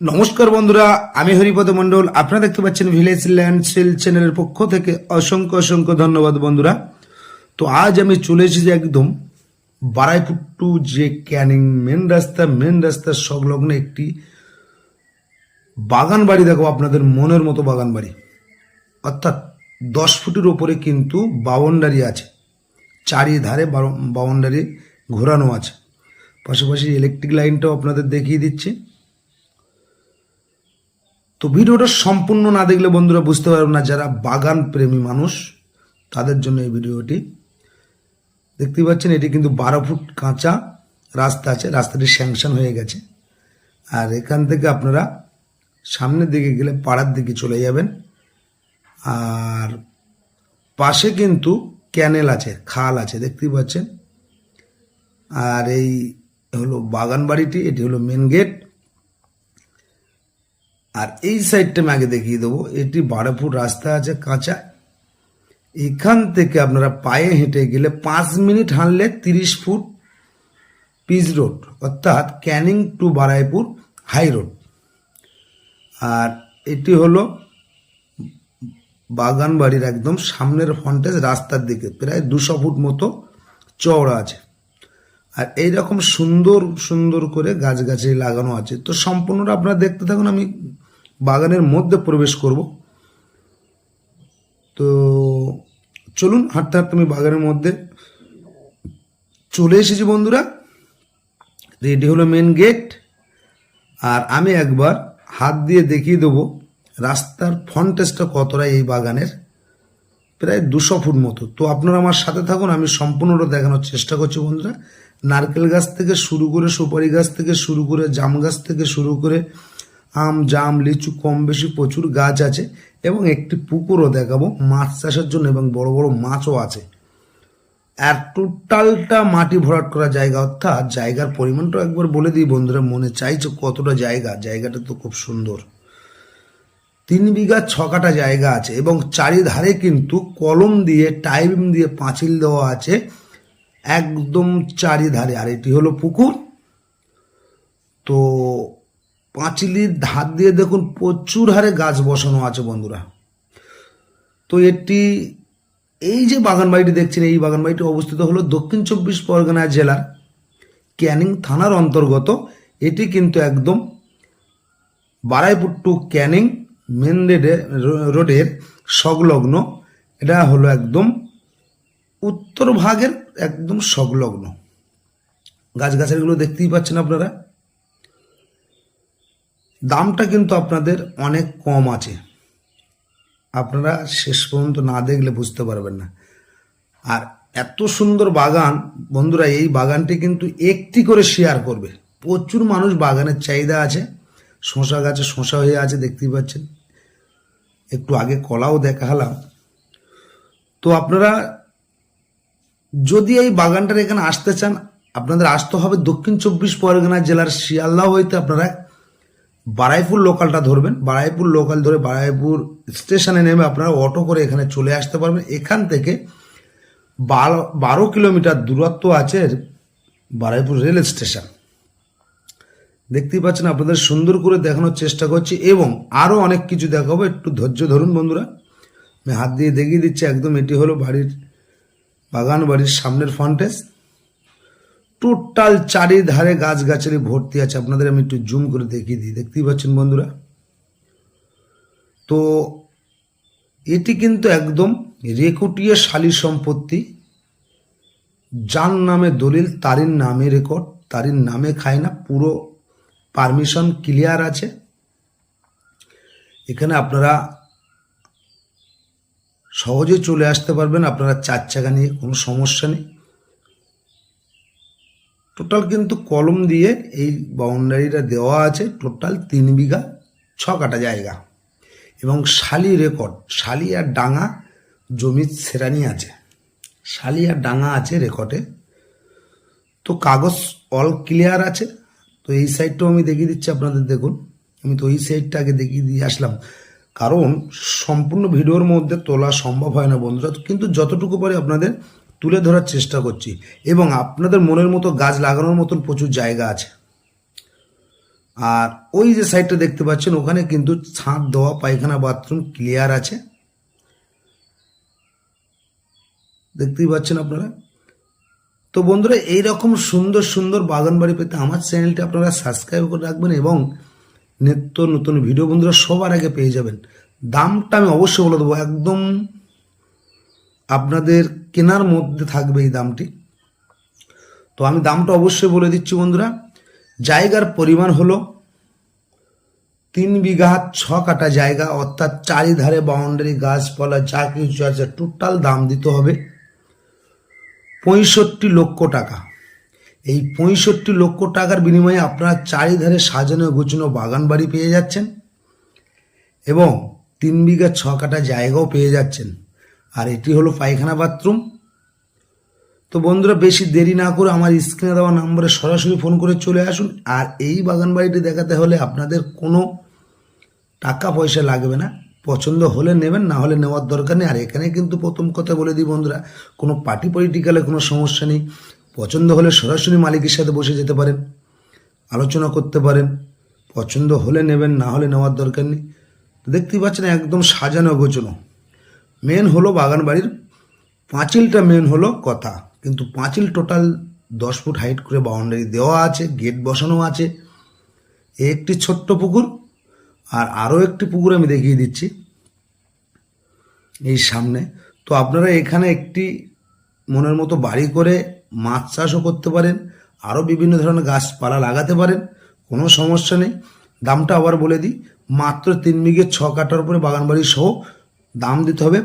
নমস্কার বন্ধুরা, আমি হরিপদ মন্ডল আপনারা দেখতে পাচ্ছেন ভিলেজ ল্যান্ড সেল চ্যানেলের পক্ষ থেকে অসংখ্য অসংখ্য ধন্যবাদ বন্ধুরা। তো আজ আমি চলে এসেছি একদম বারাইপুট্টু যে ক্যানিং মেন রাস্তা মেন রাস্তার সংলগ্ন একটি বাগান বাড়ি। দেখো, আপনাদের মনের মতো বাগান বাড়ি। অর্থাৎ দশ ফুটের ওপরে কিন্তু বাউন্ডারি আছে। চারিধারে বাউন্ডারি ঘোরানো আছে। পাশাপাশি ইলেকট্রিক লাইনটাও আপনাদের দেখিয়ে দিচ্ছি। তো ভিডিওটা সম্পূর্ণ না দেখলে বন্ধুরা বুঝতে পারবেন না, যারা বাগান প্রেমী মানুষ, তাদের জন্য এই ভিডিওটি। দেখতেই পাচ্ছেন, এটি কিন্তু বারো ফুট কাঁচা রাস্তা আছে, রাস্তাটি স্যাংশন হয়ে গেছে। আর এখান থেকে আপনারা সামনের দিকে গেলে পাড়ার দিকে চলে যাবেন। আর পাশে কিন্তু ক্যানেল আছে, খাল আছে, দেখতেই পাচ্ছেন। আর এই হলো বাগান বাড়িটি এটি হলো মেন গেট। আর এই সাইডটা আমি আগে দেখিয়ে দেবো। এটি বারো ফুট রাস্তা আছে, কাঁচা। এখান থেকে আপনারা পায়ে হেঁটে গেলে পাঁচ মিনিট হাঁটলে তিরিশ ফুট পিচ রোড, অর্থাৎ Canning to Baruipur high road. আর এটি হলো বাগান বাড়ির একদম সামনের ফ্রন্টেজ রাস্তার দিকে। প্রায় দুশো ফুট মতো চওড়া আছে। আর এই রকম সুন্দর সুন্দর করে গাছগাছালি লাগানো আছে। তো সম্পূর্ণটা আপনারা দেখতে থাকুন, আমি বাগানের মধ্যে প্রবেশ করব। তো চলুন, হাঁটতে হাঁটতে আমি বাগানের মধ্যে চলে এসেছি বন্ধুরা। রেডি হলো মেন গেট আর আমি একবার হাত দিয়ে দেখিয়ে দেবো রাস্তার ফন্টেজটা কতটা এই বাগানের। প্রায় দুশো ফুট মতো। তো আপনারা আমার সাথে থাকুন, আমি সম্পূর্ণটা দেখানোর চেষ্টা করছি বন্ধুরা। নারকেল গাছ থেকে শুরু করে সুপারি গাছ থেকে শুরু করে জাম গাছ থেকে শুরু করে আম, জাম, লিচু কম বেশি প্রচুর গাছ আছে এবং একটি পুকুরও দেখাবো, মাছ চাষের জন্য এবং বড় বড় মাছও আছে। আর টোটালটা মাটি ভরাট করা জায়গা, অর্থাৎ জায়গার পরিমাণটাও একবার বলে দিই বন্ধুরা, মনে চাইছে কতটা জায়গা, জায়গাটা তো খুব সুন্দর। তিন বিঘা ছ কাটা জায়গা আছে এবং চারিধারে কিন্তু কলম দিয়ে টাইম দিয়ে পাঁচিল দেওয়া আছে, একদম চারিধারে। আর এটি হলো পুকুর। তো পাঁচিলির ধার দিয়ে দেখুন প্রচুর হারে গাছ বসানো আছে বন্ধুরা। তো এটি এই যে বাগান বাড়িটি দেখছেন, এই বাগান বাড়িটি অবস্থিত হলো দক্ষিণ চব্বিশ পরগনা জেলার ক্যানিং থানার অন্তর্গত। এটি কিন্তু একদম বারাইপুর টু ক্যানিং মেন রোডে, রোডের সংলগ্ন। এটা হলো একদম উত্তর ভাগের একদম সংলগ্ন। গাছগাছালিগুলো দেখতেই পাচ্ছেন আপনারা। দামটা কিন্তু আপনাদের অনেক কম আছে। আপনারা শেষ পর্যন্ত না দেখলে বুঝতে পারবেন না। আর এত সুন্দর বাগান, বন্ধুরা, এই বাগানটি কিন্তু একটি করে শেয়ার করবে। প্রচুর মানুষ বাগানের চাহিদা আছে। শশা গাছে শশা হয়ে আছে, দেখতেই পাচ্ছেন। একটু আগে কলাও দেখালাম। তো আপনারা যদি এই বাগানটার এখানে আসতে চান, আপনাদের আসতে হবে দক্ষিণ চব্বিশ পরগনা জেলার শিয়ালদা হইতে আপনারা বারাইপুর লোকালটা ধরবেন, বারাইপুর লোকাল ধরে বারাইপুর স্টেশনে নেমে আপনারা অটো করে এখানে চলে আসতে পারবেন। এখান থেকে বারো বারো কিলোমিটার দূরত্ব আছে বারাইপুর রেল স্টেশন। দেখতেই পাচ্ছেন, আপনাদের সুন্দর করে দেখানোর চেষ্টা করছি এবং আরও অনেক কিছু দেখাবো। একটু ধৈর্য ধরুন বন্ধুরা। আমি হাত দিয়ে দেখিয়ে দিচ্ছি, একদম এটি হলো বাড়ির বাগান, বাড়ির সামনের ফ্রন্টেজ টোটাল চারিধারে গাছগাছালি ভর্তি আছে। আপনাদের আমি একটু জুম করে দেখিয়ে দিই। দেখতেই পাচ্ছেন বন্ধুরা? তো এটি কিন্তু একদম রেকুটিয়ে শালি সম্পত্তি। যার নামে দলিল তারির নামে রেকর্ড তারির নামে খায় না পুরো পারমিশন ক্লিয়ার আছে। এখানে আপনারা সহজে চলে আসতে পারবেন। আপনারা চার চাকা নিয়ে কোনো সমস্যা নেই। টোটাল কিন্তু কলম দিয়ে এই বাউন্ডারিটা দেওয়া আছে টোটাল তিন বিঘা, ছ কাটা জায়গা। এবং শালি রেকর্ড শালি আর ডাঙা জমির সেরানি আছে। শালি আর ডাঙা আছে রেকর্ডে তো কাগজ অল ক্লিয়ার আছে। তো এই সাইডটাও আমি দেখিয়ে দিচ্ছি আপনাদের, দেখুন। আমি তো এই সাইডটা আগে দেখিয়ে দিয়ে আসলাম। কারণ সম্পূর্ণ ভিডিওর মধ্যে তোলা সম্ভব হয় না বন্ধুরা। কিন্তু যতটুকু পারি আপনাদের তুলে ধরার চেষ্টা করছি। এবং আপনাদের মনের মতো গাছ লাগানোর মতন প্রচুর জায়গা আছে। আর ওই যে সাইডটা দেখতে পাচ্ছেন, ওখানে কিন্তু ছাদ, দেওয়া, পায়খানা, বাথরুম ক্লিয়ার আছে। দেখতেই পাচ্ছেন আপনারা? তো বন্ধুরা, এইরকম সুন্দর সুন্দর বাগান বাড়ি পেতে আমার চ্যানেলটি আপনারা সাবস্ক্রাইব করে রাখবেন এবং নিত্য নতুন ভিডিও বন্ধুরা সবার আগে পেয়ে যাবেন। দামটা আমি অবশ্যই বলে দেবো, একদম আপনাদের কেনার মধ্যে থাকবে এই দামটি। তো আমি দামটা অবশ্যই বলে দিচ্ছি বন্ধুরা। জায়গার পরিমাণ হলো তিন বিঘা ছ কাটা জায়গা, অর্থাৎ চারিধারে বাউন্ডারি, গাছপালা, যা কিছু আছে টোটাল দাম দিতে হবে পঁয়ষট্টি লক্ষ টাকা। এই পঁয়ষট্টি লক্ষ টাকার বিনিময়ে আপনারা চারিধারে সাজানো গুছানো বাগান বাড়ি পেয়ে যাচ্ছেন এবং তিন বিঘা ছ কাটা জায়গাও পেয়ে যাচ্ছেন। আর এটি হলো পায়খানা বাথরুম। তো বন্ধুরা, বেশি দেরি না করে আমার স্ক্রিনে দেওয়া নম্বরে সরাসরি ফোন করে চলে আসুন। আর এই বাগান বাড়িটি দেখাতে হলে আপনাদের কোনো টাকা পয়সা লাগবে না। পছন্দ হলে নেবেন, না হলে নেওয়ার দরকার নেই। আর এখানে কিন্তু প্রথম কথা বলে দিই বন্ধুরা, কোনো পার্টি পলিটিক্যালে কোনো সমস্যা নেই। পছন্দ হলে সরাসরি মালিকের সাথে বসে যেতে পারেন, আলোচনা করতে পারেন। পছন্দ হলে নেবেন, না হলে নেওয়ার দরকার নেই। দেখতেই পাচ্ছেন একদম সাজানো গোছানো। মেন হলো বাগান বাড়ির পাঁচিলটা মেন হলো কথা। কিন্তু পাঁচিল টোটাল দশ ফুট হাইট করে বাউন্ডারি দেওয়া আছে গেট বসানো আছে। একটি ছোট্ট পুকুর, আর আরও একটি পুকুর আমি দেখিয়ে দিচ্ছি এই সামনে। তো আপনারা এখানে একটি মনের মতো বাড়ি করে মাছ চাষও করতে পারেন, আরও বিভিন্ন ধরনের গাছপালা লাগাতে পারেন, কোনো সমস্যা নেই। দামটা আবার বলে দিই, মাত্র তিন বিঘে ছ কাটার উপরে বাগান বাড়ি সহ দাম দিতে হবে